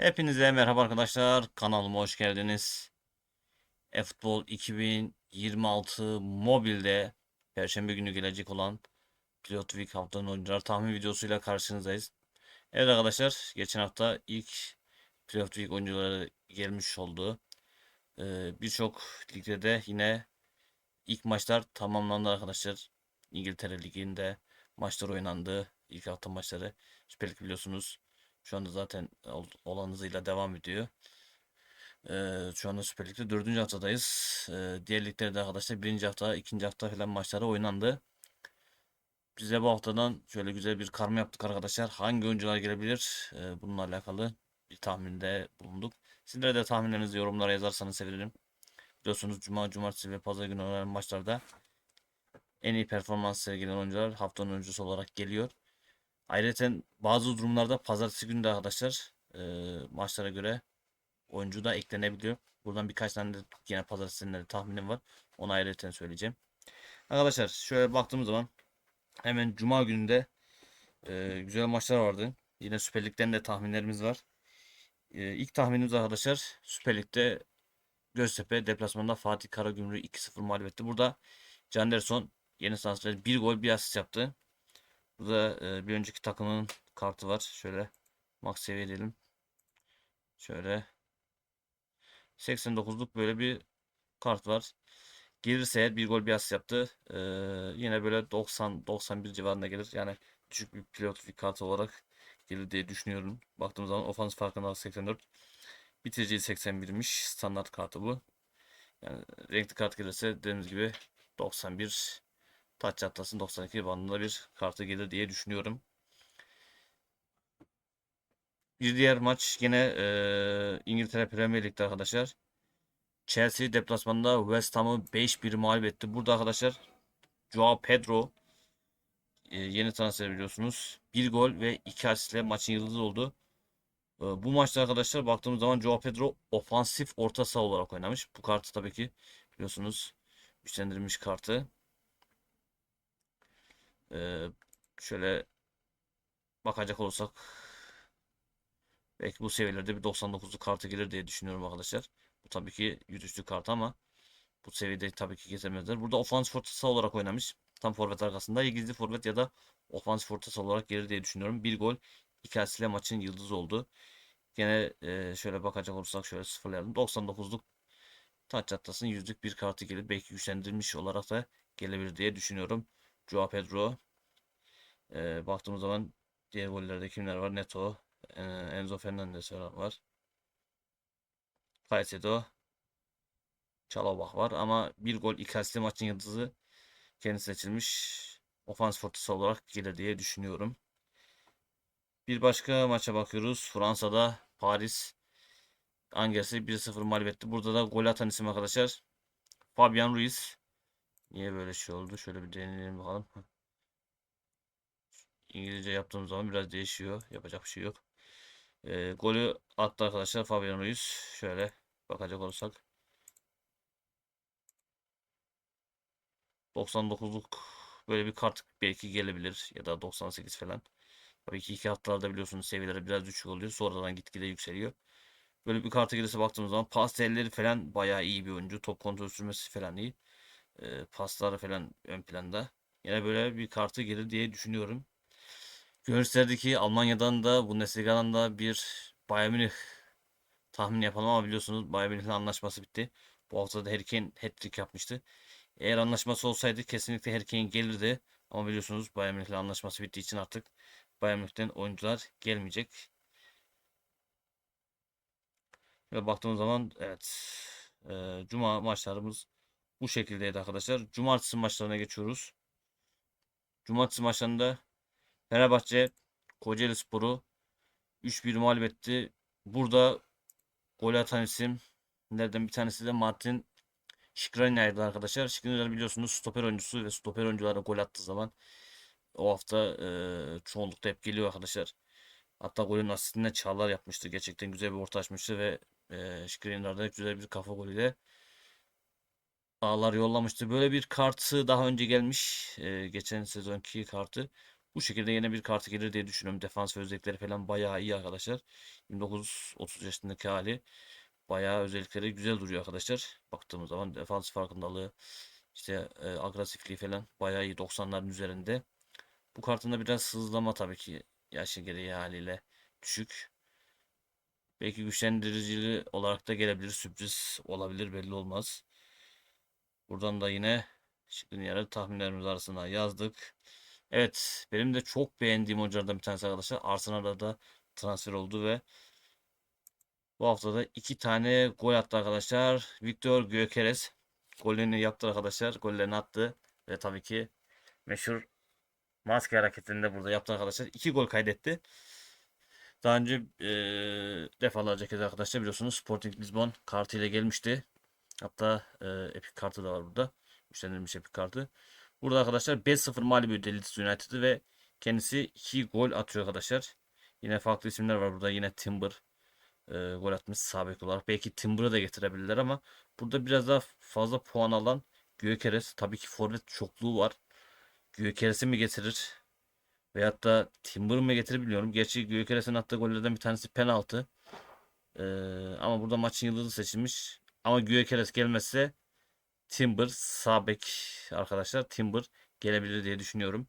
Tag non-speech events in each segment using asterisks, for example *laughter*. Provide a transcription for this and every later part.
Hepinize merhaba arkadaşlar. Kanalıma hoş geldiniz. eFootball 2026 mobilde Perşembe günü gelecek olan Pilot Week haftanın oyuncular tahmin videosuyla karşınızdayız. Evet arkadaşlar geçen hafta ilk Pilot Week oyuncuları gelmiş oldu. Ee, Birçok ligde de yine ilk maçlar tamamlandı arkadaşlar. İngiltere Ligi'nde maçlar oynandı. İlk hafta maçları. Süper Lig biliyorsunuz. Şu anda zaten ol- olan hızıyla devam ediyor. Ee, şu anda Süper Lig'de 4. haftadayız. Ee, diğer liglerde arkadaşlar birinci hafta, ikinci hafta falan maçları oynandı. Bize bu haftadan şöyle güzel bir karma yaptık arkadaşlar. Hangi oyuncular gelebilir? Ee, bununla alakalı bir tahminde bulunduk. Sizlere de tahminlerinizi yorumlara yazarsanız sevinirim. Biliyorsunuz Cuma, Cumartesi ve Pazar günü oynanan maçlarda en iyi performans sergileyen oyuncular haftanın oyuncusu olarak geliyor. Ayrıca bazı durumlarda pazartesi günü de arkadaşlar e, maçlara göre oyuncu da eklenebiliyor. Buradan birkaç tane de yine pazartesi günleri tahminim var. Onu ayrıca söyleyeceğim. Arkadaşlar şöyle baktığımız zaman hemen cuma gününde e, güzel maçlar vardı. Yine Süper Lig'den de tahminlerimiz var. E, ilk tahminimiz arkadaşlar Süper Lig'de Göztepe deplasmanında Fatih Karagümrük'ü 2-0 mağlup etti. Burada Canderson yeni transfer bir gol bir asist yaptı. Burada e, bir önceki takımın kartı var. Şöyle max seviye edelim. Şöyle 89'luk böyle bir kart var. Gelirse eğer bir gol bir asist yaptı. E, yine böyle 90 91 civarında gelir. Yani düşük bir pilot bir kart olarak gelir diye düşünüyorum. Baktığım zaman ofans farkında 84. Bitiriciyi 81'miş. Standart kartı bu. Yani renkli kart gelirse dediğimiz gibi 91 taç atlasın 92 bandında bir kartı gelir diye düşünüyorum. Bir diğer maç yine e, İngiltere Premier Lig'de arkadaşlar. Chelsea deplasmanında West Ham'ı 5-1 mağlup etti. Burada arkadaşlar Joao Pedro e, yeni transfer biliyorsunuz. 1 gol ve 2 asistle maçın yıldızı oldu. E, bu maçta arkadaşlar baktığımız zaman Joao Pedro ofansif orta saha olarak oynamış. Bu kartı tabii ki biliyorsunuz güçlendirilmiş kartı. Ee, şöyle bakacak olursak belki bu seviyelerde bir 99'lu kartı gelir diye düşünüyorum arkadaşlar. Bu tabii ki yüzüstü kart ama bu seviyede tabii ki gezemezler. Burada ofans fortası olarak oynamış. Tam forvet arkasında ya gizli forvet ya da ofans fortası olarak gelir diye düşünüyorum. Bir gol, iki asistle maçın yıldızı oldu. Gene e, şöyle bakacak olursak şöyle sıfırlayalım. 99'luk taç atlasın yüzlük bir kartı gelir. Belki güçlendirilmiş olarak da gelebilir diye düşünüyorum. Joao Pedro. Ee, baktığımız zaman diğer gollerde kimler var? Neto, e, Enzo Fernandez var. Caicedo, Çalobah var ama bir gol iki asistli maçın yıldızı kendisi seçilmiş. Ofans fortası olarak gelir diye düşünüyorum. Bir başka maça bakıyoruz. Fransa'da Paris Angers'i 1-0 mağlup etti. Burada da gol atan isim arkadaşlar. Fabian Ruiz. Niye böyle şey oldu? Şöyle bir deneyelim bakalım. İngilizce yaptığım zaman biraz değişiyor. Yapacak bir şey yok. Ee, golü attı arkadaşlar Fabian Ruiz. Şöyle bakacak olursak. 99'luk böyle bir kart belki gelebilir. Ya da 98 falan. Tabii ki iki haftalarda biliyorsunuz seviyeleri biraz düşük oluyor. Sonradan gitgide yükseliyor. Böyle bir karta gelirse baktığımız zaman pastelleri falan bayağı iyi bir oyuncu. Top kontrol sürmesi falan iyi. Pasları falan ön planda. Yine böyle bir kartı gelir diye düşünüyorum. Görüşlerdeki Almanya'dan da Bundesliga'dan da bir Bayern Münih tahmin yapalım ama biliyorsunuz Bayern Münih'le anlaşması bitti. Bu hafta da Harry Kane hat-trick yapmıştı. Eğer anlaşması olsaydı kesinlikle Harry Kane gelirdi. Ama biliyorsunuz Bayern Münih'le anlaşması bittiği için artık Bayern Münih'ten oyuncular gelmeyecek. Ve baktığımız zaman evet e, Cuma maçlarımız bu şekildeydi arkadaşlar. Cumartesi maçlarına geçiyoruz. Cumartesi maçlarında Fenerbahçe Kocaeli Sporu 3-1 mağlup etti. Burada gol atan isimlerden bir tanesi de Martin Skriniar'dı arkadaşlar. Skriniar biliyorsunuz stoper oyuncusu ve stoper oyunculara gol attığı zaman o hafta e, çoğunlukta hep geliyor arkadaşlar. Hatta golün asistinde Çağlar yapmıştı. Gerçekten güzel bir orta açmıştı ve e, Skriniar'da güzel bir kafa golüyle ağlar yollamıştı. Böyle bir kartı daha önce gelmiş. E, geçen sezonki kartı. Bu şekilde yine bir kartı gelir diye düşünüyorum. Defans özellikleri falan bayağı iyi arkadaşlar. 29-30 yaşındaki hali bayağı özellikleri güzel duruyor arkadaşlar. Baktığımız zaman defans farkındalığı işte e, agresifliği falan bayağı iyi 90'ların üzerinde. Bu kartında biraz hızlama tabii ki yaşı gereği haliyle düşük. Belki güçlendiricili olarak da gelebilir. Sürpriz olabilir belli olmaz. Buradan da yine yarı tahminlerimiz arasına yazdık. Evet benim de çok beğendiğim oyunculardan bir tanesi arkadaşlar. Arsenal'da da transfer oldu ve bu haftada iki tane gol attı arkadaşlar. Victor Gyökeres golünü yaptı arkadaşlar. Gollerini attı ve tabii ki meşhur maske hareketini de burada yaptı arkadaşlar. İki gol kaydetti. Daha önce e, defalarca kez arkadaşlar biliyorsunuz Sporting Lisbon kartıyla gelmişti. Hatta e, Epic kartı da var burada. Güçlendirilmiş Epic kartı. Burada arkadaşlar 5-0 mağlup ediyor Leeds United'ı ve kendisi 2 gol atıyor arkadaşlar. Yine farklı isimler var burada. Yine Timber e, gol atmış sabit olarak. Belki Timber'ı da getirebilirler ama burada biraz daha fazla puan alan Gyökeres. Tabii ki forvet çokluğu var. Gyökeres'i mi getirir? Veyahut da Timber mı getirir bilmiyorum. Gerçi Gyökeres'in attığı gollerden bir tanesi penaltı. Ee, ama burada maçın yıldızı seçilmiş. Ama Gyökeres gelmezse Timber sağ bek arkadaşlar. Timber gelebilir diye düşünüyorum.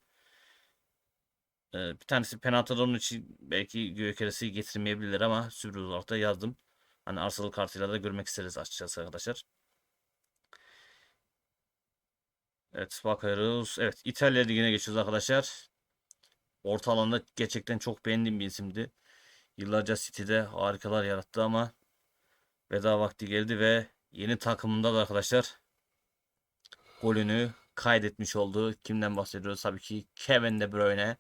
Ee, bir tanesi penaltıda onun için belki Gyökeres'i getirmeyebilir ama sürpriz olarak da yazdım. Hani Arsenal kartıyla da görmek isteriz açıkçası arkadaşlar. Evet bakıyoruz. Evet İtalya Ligi'ne geçiyoruz arkadaşlar. Orta alanda gerçekten çok beğendiğim bir isimdi. Yıllarca City'de harikalar yarattı ama veda vakti geldi ve yeni takımında da arkadaşlar golünü kaydetmiş oldu. Kimden bahsediyoruz? Tabii ki Kevin De Bruyne.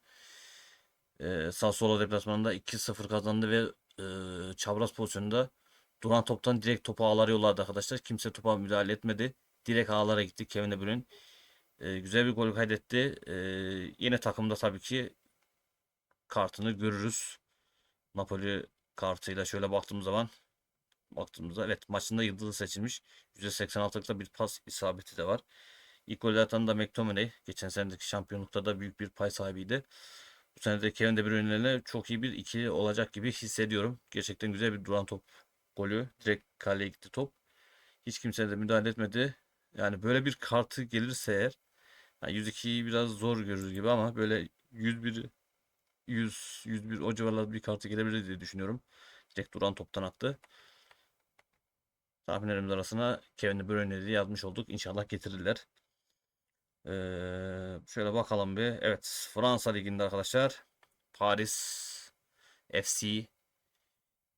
Ee, Sassuolo deplasmanında 2-0 kazandı ve e, çapraz pozisyonunda duran toptan direkt topu ağlara yolladı arkadaşlar. Kimse topa müdahale etmedi. Direkt ağlara gitti Kevin De Bruyne. Ee, güzel bir gol kaydetti. Ee, yine takımda tabii ki kartını görürüz. Napoli kartıyla şöyle baktığımız zaman baktığımızda evet maçında yıldızı seçilmiş. %86'lıkta bir pas isabeti de var. İlk golü atan da McTominay. Geçen senedeki şampiyonlukta da büyük bir pay sahibiydi. Bu sene de Kevin De Bruyne'lerle çok iyi bir ikili olacak gibi hissediyorum. Gerçekten güzel bir duran top golü. Direkt kaleye gitti top. Hiç kimse de müdahale etmedi. Yani böyle bir kartı gelirse eğer yani 102'yi biraz zor görürüz gibi ama böyle 101 100 101 o civarlarda bir kartı gelebilir diye düşünüyorum. Direkt duran toptan attı. Tahminlerimiz arasına Kevin De Bruyne'yi yazmış olduk. İnşallah getirirler. Ee, şöyle bakalım bir. Evet Fransa Ligi'nde arkadaşlar. Paris FC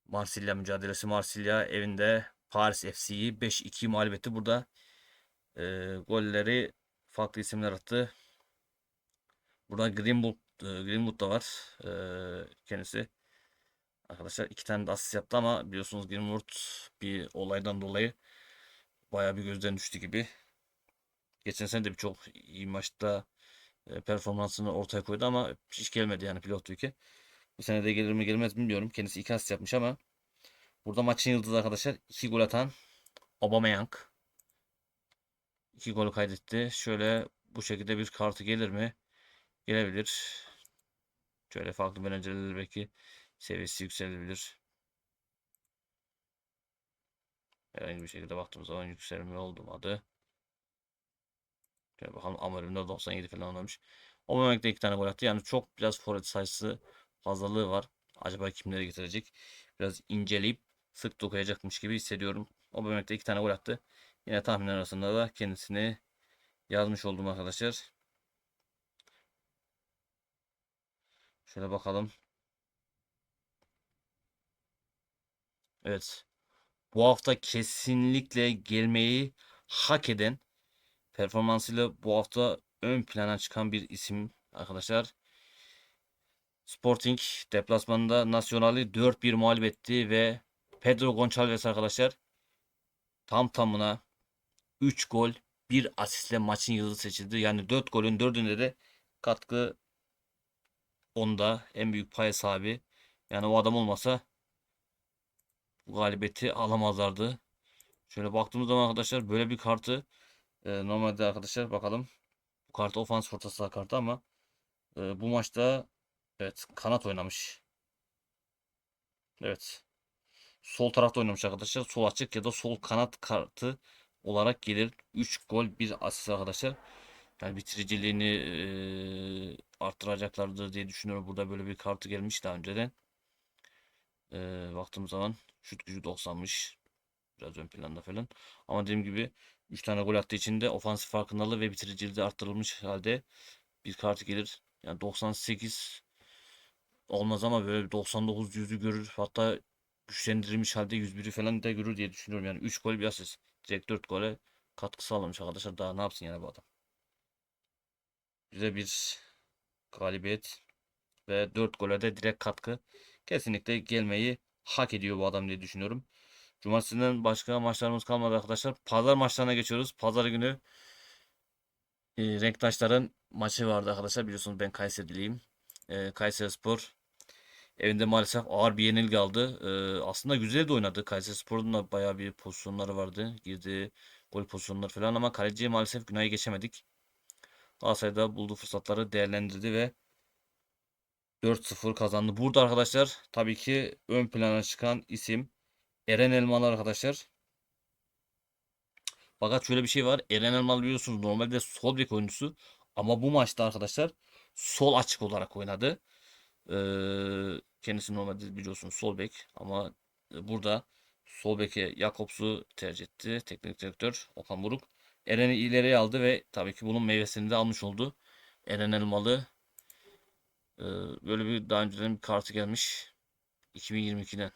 Marsilya mücadelesi. Marsilya evinde Paris FC'yi 5-2 mağlup etti. Burada e, golleri farklı isimler attı. Burada Greenwood, e, Greenwood da var. E, kendisi. Arkadaşlar iki tane de asist yaptı ama biliyorsunuz Greenwood bir olaydan dolayı bayağı bir gözden düştü gibi. Geçen sene de birçok iyi maçta e, performansını ortaya koydu ama hiç gelmedi yani pilot ülke. Bu sene de gelir mi gelmez bilmiyorum. Kendisi iki asist yapmış ama burada maçın yıldızı arkadaşlar iki gol atan Aubameyang. İki gol kaydetti. Şöyle bu şekilde bir kartı gelir mi? Gelebilir. Şöyle farklı menajerler belki seviyesi yükselebilir. Herhangi bir şekilde baktığımız zaman yükselme oldu mu adı? Şöyle bakalım Amorim'de 97 falan oynamış. Aubameyang de iki tane gol attı. Yani çok biraz forvet sayısı fazlalığı var. Acaba kimleri getirecek? Biraz inceleyip sık dokuyacakmış gibi hissediyorum. Aubameyang de iki tane gol attı. Yine tahminler arasında da kendisini yazmış oldum arkadaşlar. Şöyle bakalım. Evet. Bu hafta kesinlikle gelmeyi hak eden performansıyla bu hafta ön plana çıkan bir isim arkadaşlar. Sporting deplasmanında Nacional'i 4-1 mağlup etti ve Pedro Gonçalves arkadaşlar tam tamına 3 gol 1 asistle maçın yıldızı seçildi. Yani 4 golün 4'ünde de katkı onda en büyük pay sahibi. Yani o adam olmasa bu galibiyeti alamazlardı. Şöyle baktığımız zaman arkadaşlar böyle bir kartı e, normalde arkadaşlar bakalım. Bu kartı ofans orta saha kartı ama Ee, bu maçta evet kanat oynamış. Evet. Sol tarafta oynamış arkadaşlar. Sol açık ya da sol kanat kartı olarak gelir. 3 gol 1 asist arkadaşlar. Yani bitiriciliğini eee, arttıracaklardır diye düşünüyorum. Burada böyle bir kartı gelmiş daha önceden. Eee baktığım zaman şut gücü 90'mış. Biraz ön planda falan. Ama dediğim gibi 3 tane gol attığı için de ofansif farkındalığı ve bitiriciliği de arttırılmış halde bir kartı gelir. Yani 98 olmaz ama böyle bir 99 yüzü görür. Hatta güçlendirilmiş halde 101'i falan da görür diye düşünüyorum. Yani 3 gol bir asist. Direkt 4 gole katkı sağlamış arkadaşlar. Daha ne yapsın yani bu adam. Bize bir galibiyet ve 4 gole de direkt katkı. Kesinlikle gelmeyi hak ediyor bu adam diye düşünüyorum. Cumartesinden başka maçlarımız kalmadı arkadaşlar. Pazar maçlarına geçiyoruz. Pazar günü e, Renktaşların maçı vardı arkadaşlar. Biliyorsunuz ben Kayseriliyim. E, Kayserispor evinde maalesef ağır bir yenilgi aldı. E, aslında güzel de oynadı. Kayserispor'un da bayağı bir pozisyonları vardı. Girdiği gol pozisyonları falan ama kaleciye maalesef günahı geçemedik. Galatasaray'da bulduğu fırsatları değerlendirdi ve 4-0 kazandı. Burada arkadaşlar tabii ki ön plana çıkan isim Eren Elmalı arkadaşlar. Fakat şöyle bir şey var. Eren Elmalı biliyorsunuz normalde sol bek oyuncusu. Ama bu maçta arkadaşlar sol açık olarak oynadı. Ee, kendisi normalde biliyorsunuz sol bek ama burada sol beke Jakobs'u tercih etti. Teknik direktör Okan Buruk. Eren'i ileriye aldı ve tabii ki bunun meyvesini de almış oldu. Eren Elmalı ee, böyle bir daha önceden bir kartı gelmiş. 2022'den.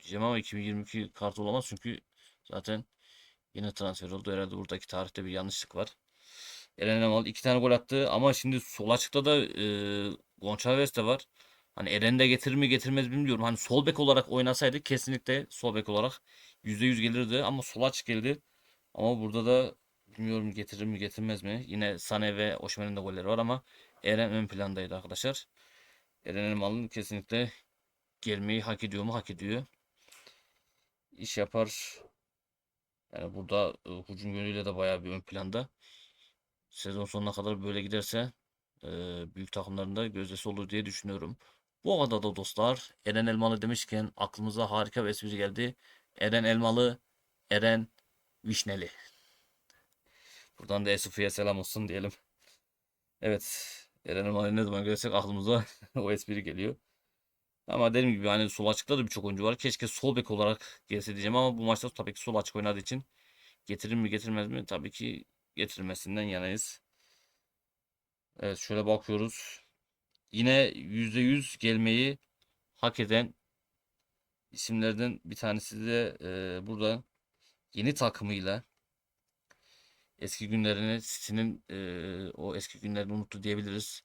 Diyeceğim ama 2022 kartı olamaz çünkü zaten yine transfer oldu. Herhalde buradaki tarihte bir yanlışlık var. Eren Elmalı iki tane gol attı ama şimdi sol açıkta da e, Gonçalves de var. Hani Eren de getirir mi getirmez bilmiyorum. Hani sol bek olarak oynasaydı kesinlikle sol bek olarak %100 gelirdi ama sol açık geldi. Ama burada da bilmiyorum getirir mi getirmez mi. Yine Sane ve Oşmen'in de golleri var ama Eren ön plandaydı arkadaşlar. Eren Elmalı'nın kesinlikle gelmeyi hak ediyor mu? Hak ediyor. İş yapar. Yani burada e, hücum yönüyle de bayağı bir ön planda. Sezon sonuna kadar böyle giderse e, büyük takımlarında gözdesi olur diye düşünüyorum. Bu arada da dostlar Eren Elmalı demişken aklımıza harika bir espri geldi. Eren Elmalı, Eren Vişneli. Buradan da Esufi'ye selam olsun diyelim. Evet. Eren Elmalı'yı ne zaman görsek aklımıza *laughs* o espri geliyor. Ama dediğim gibi hani sol açıkta da birçok oyuncu var. Keşke sol bek olarak gelse diyeceğim ama bu maçta tabii ki sol açık oynadığı için getirir mi getirmez mi? Tabii ki getirilmesinden yanayız. Evet şöyle bakıyoruz. Yine %100 gelmeyi hak eden isimlerden bir tanesi de e, burada yeni takımıyla eski günlerini City'nin e, o eski günlerini unuttu diyebiliriz.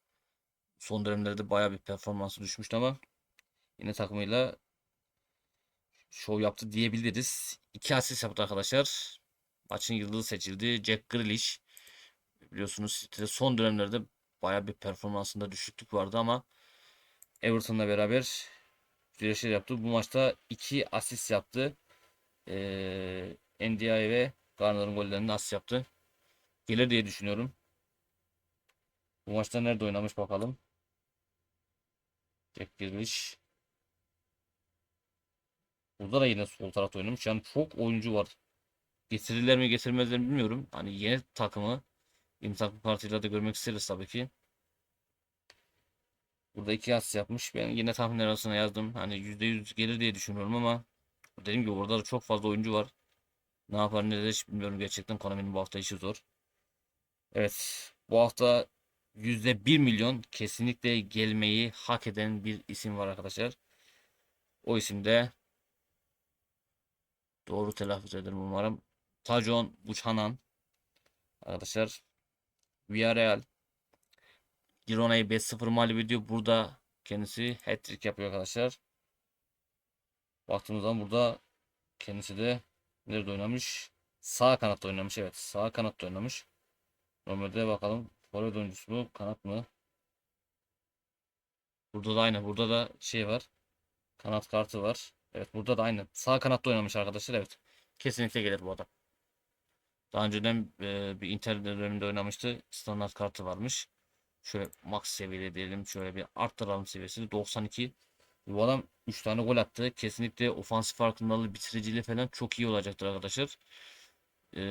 Son dönemlerde bayağı bir performansı düşmüştü ama yine takımıyla şov yaptı diyebiliriz. İki asist yaptı arkadaşlar. Maçın yıldızı seçildi. Jack Grealish. Biliyorsunuz City'de son dönemlerde bayağı bir performansında düşüklük vardı ama Everton'la beraber güzel şeyler yaptı. Bu maçta iki asist yaptı. Ee, NDI ve Garner'ın gollerini asist yaptı. Gelir diye düşünüyorum. Bu maçta nerede oynamış bakalım. Jack Grealish. Burada da yine sol tarafta oynamış. Yani çok oyuncu var. Getirirler mi getirmezler mi bilmiyorum. Hani yeni takımı takım partiyle de görmek isteriz tabii ki. Burada iki asist yapmış. Ben yine tahminler arasına yazdım. Hani %100 gelir diye düşünüyorum ama dediğim gibi orada da çok fazla oyuncu var. Ne yapar ne de hiç bilmiyorum. Gerçekten Konami'nin bu hafta işi zor. Evet. Bu hafta %1 milyon kesinlikle gelmeyi hak eden bir isim var arkadaşlar. O isim de doğru telaffuz ederim umarım. Tajon Buchanan. Arkadaşlar Villarreal Girona'yı 5-0 mağlup ediyor. Burada kendisi hat-trick yapıyor arkadaşlar. Baktığımız zaman burada kendisi de nerede oynamış? Sağ kanatta oynamış. Evet. Sağ kanatta oynamış. Normalde bakalım. Forvet oyuncusu mu? Kanat mı? Burada da aynı. Burada da şey var. Kanat kartı var. Evet burada da aynı. Sağ kanatta oynamış arkadaşlar. Evet. Kesinlikle gelir bu adam. Daha önceden e, bir Inter döneminde oynamıştı. Standart kartı varmış. Şöyle max seviyede diyelim. Şöyle bir arttıralım seviyesini. 92. Bu adam 3 tane gol attı. Kesinlikle ofansif farkındalığı, bitiriciliği falan çok iyi olacaktır arkadaşlar. Ee,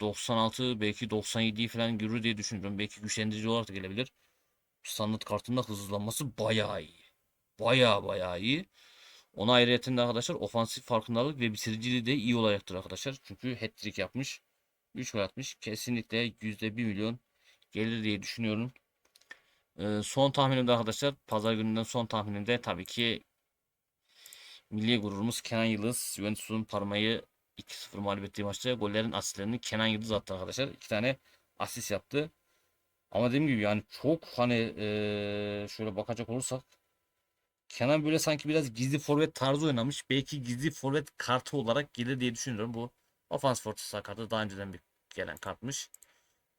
96 belki 97'yi falan görür diye düşünüyorum. Belki güçlendirici olarak da gelebilir. Standart kartında hızlanması bayağı iyi. Bayağı bayağı iyi. Ona ayrıyeten de arkadaşlar ofansif farkındalık ve bitiriciliği de iyi olacaktır arkadaşlar. Çünkü hat-trick yapmış. 3 gol atmış. Kesinlikle %1 milyon gelir diye düşünüyorum. Ee, son tahminimde arkadaşlar pazar gününden son tahminimde tabii ki milli gururumuz Kenan Yıldız Juventus'un Parma'yı 2-0 mağlup ettiği maçta gollerin asistlerini Kenan Yıldız attı arkadaşlar. İki tane asist yaptı. Ama dediğim gibi yani çok hani eee, şöyle bakacak olursak Kenan böyle sanki biraz gizli forvet tarzı oynamış. Belki gizli forvet kartı olarak gelir diye düşünüyorum. Bu ofans forvet kartı daha önceden bir gelen kartmış.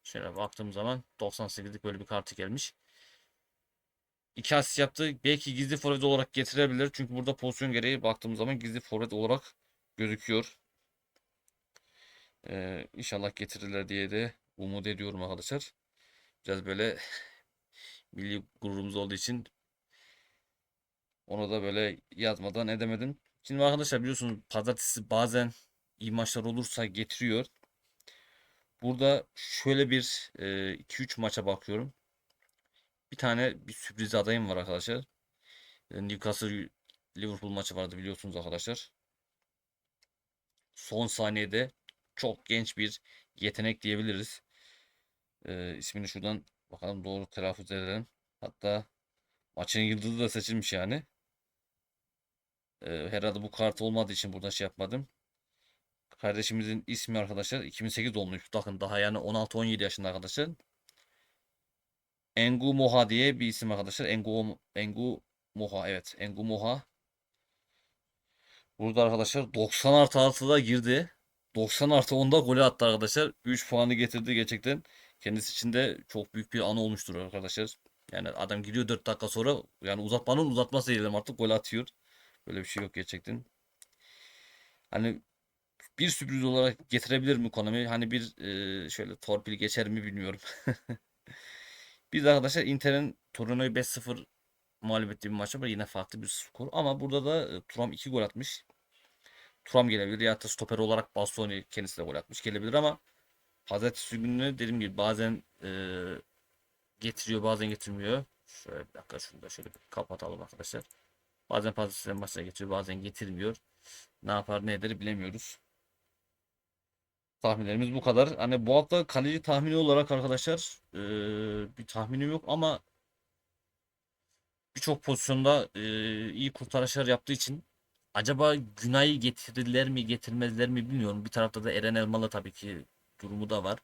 Şöyle baktığım zaman 98'lik böyle bir kartı gelmiş. İki asist yaptı. Belki gizli forvet olarak getirebilir. Çünkü burada pozisyon gereği baktığım zaman gizli forvet olarak gözüküyor. Ee, inşallah getirirler diye de umut ediyorum arkadaşlar. Biraz böyle milli gururumuz olduğu için onu da böyle yazmadan edemedim. Şimdi arkadaşlar biliyorsunuz pazartesi bazen iyi maçlar olursa getiriyor. Burada şöyle bir 2-3 maça bakıyorum. Bir tane bir sürpriz adayım var arkadaşlar. E, Newcastle Liverpool maçı vardı biliyorsunuz arkadaşlar. Son saniyede çok genç bir yetenek diyebiliriz. E, ismini şuradan bakalım doğru telaffuz edelim. Hatta maçın yıldızı da seçilmiş yani. E, herhalde bu kart olmadığı için burada şey yapmadım. Kardeşimizin ismi arkadaşlar 2008 doğumlu. Bakın daha yani 16-17 yaşında arkadaşlar. Engu Moha diye bir isim arkadaşlar. Engu Engu Moha evet. Engu Moha. Burada arkadaşlar 90 artı 6'da girdi. 90 artı 10'da golü attı arkadaşlar. 3 puanı getirdi gerçekten. Kendisi için de çok büyük bir anı olmuştur arkadaşlar. Yani adam giriyor 4 dakika sonra yani uzatmanın uzatması diyelim artık gol atıyor. Böyle bir şey yok gerçekten. Hani bir sürpriz olarak getirebilir mi Konami? Hani bir e, şöyle torpil geçer mi bilmiyorum. *laughs* Biz arkadaşlar Inter'in Torino'yu 5-0 mağlup ettiği bir maç var. Yine farklı bir skor. Ama burada da e, Turam 2 gol atmış. Turam gelebilir ya da stoper olarak Bastoni kendisi de gol atmış gelebilir ama Pazartesi günü dediğim gibi bazen e, getiriyor bazen getirmiyor. Şöyle bir dakika şunu da şöyle bir kapatalım arkadaşlar. Bazen pazartesi maçına getiriyor bazen getirmiyor. Ne yapar ne eder bilemiyoruz. Tahminlerimiz bu kadar. Hani bu hafta kaleci tahmini olarak arkadaşlar e, bir tahminim yok ama birçok pozisyonda e, iyi kurtarışlar yaptığı için acaba Günay'ı getirirler mi getirmezler mi bilmiyorum. Bir tarafta da Eren Elmalı tabii ki durumu da var.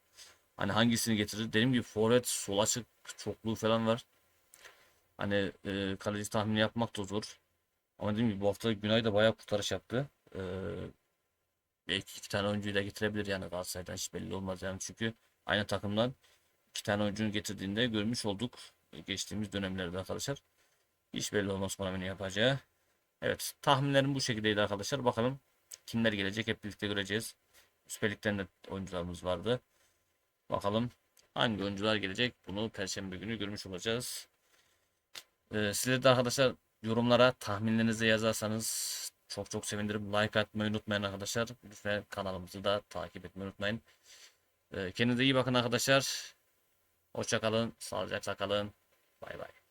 Hani hangisini getirir? Dediğim gibi forvet sol açık çokluğu falan var. Hani e, kaleci tahmini yapmak da zor. Ama dediğim gibi bu hafta Günay da bayağı kurtarış yaptı. E, belki iki tane oyuncuyu da getirebilir yani Galatasaray'dan hiç belli olmaz yani çünkü aynı takımdan iki tane oyuncunu getirdiğinde görmüş olduk geçtiğimiz dönemlerde arkadaşlar. Hiç belli olmaz ne yapacağı. Evet tahminlerim bu şekildeydi arkadaşlar. Bakalım kimler gelecek hep birlikte göreceğiz. Süper Lig'den de oyuncularımız vardı. Bakalım hangi oyuncular gelecek bunu Perşembe günü görmüş olacağız. Ee, sizler de arkadaşlar yorumlara tahminlerinizi yazarsanız çok çok sevinirim. Like atmayı unutmayın arkadaşlar. Lütfen kanalımızı da takip etmeyi unutmayın. Ee, kendinize iyi bakın arkadaşlar. Hoşça kalın. Sağlıcakla kalın. Bay bay.